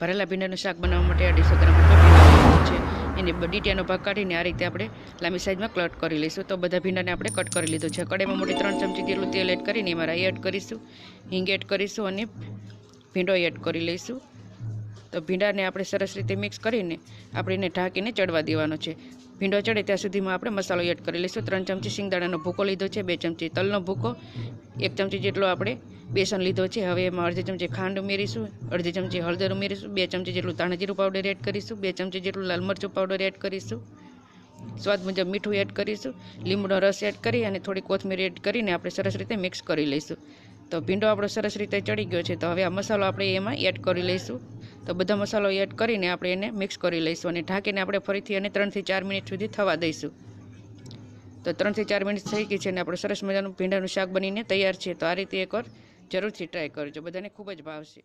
ભરેલા ભીંડાનું શાક બનાવવા માટે અઢીસો ગ્રામ છે. એને ડીટીયાનો ભાગ કાઢીને આ રીતે આપણે લાંબી સાઈઝમાં કટ કરી લઈશું. તો બધા ભીંડાને આપણે કટ કરી લીધું છે. કડાઈમાં મોટી ત્રણ ચમચી જેટલું તેલ એડ કરીને એમાં રાઈ એડ કરીશું, હિંગ એડ કરીશું અને ભીંડો એડ કરી લઈશું. તો ભીંડાને આપણે સરસ રીતે મિક્સ કરીને આપણે એને ઢાંકીને ચડવા દેવાનો છે. ભીંડો ચડે ત્યાં સુધીમાં આપણે મસાલો એડ કરી લઈશું. ત્રણ ચમચી સિંગદાણાનો ભૂકો લીધો છે, બે ચમચી તલનો ભૂકો, એક ચમચી જેટલો આપણે બેસન લીધો છે. હવે એમાં અડધી ચમચી ખાંડ ઉમેરીશું, અડધી ચમચી હળદર ઉમેરીશું, બે ચમચી જેટલું ધાણા જીરું પાવડર એડ કરીશું, બે ચમચી જેટલું લાલ મરચું પાવડર એડ કરીશું. સ્વાદ મુજબ મીઠું એડ કરીશું, લીંબુનો રસ એડ કરી અને થોડી કોથમીર એડ કરીને આપણે સરસ રીતે મિક્સ કરી લઈશું. તો ભીંડો આપણો સરસ રીતે ચડી ગયો છે. તો હવે આ મસાલો આપણે એમાં એડ કરી લઈશું. તો બધા મસાલો એડ કરીને આપણે એને મિક્સ કરી લઈશું અને ઢાંકીને આપણે ફરીથી એને ત્રણથી ચાર મિનિટ સુધી થવા દઈશું. તો ત્રણથી ચાર મિનિટ થઈ ગઈ છે અને આપણે સરસ મજાનું ભીંડાનું શાક બનીને તૈયાર છે. તો આ રીતે એકવાર જરૂરથી ટ્રાય કરજો બધાને ખૂબ જ ભાવશે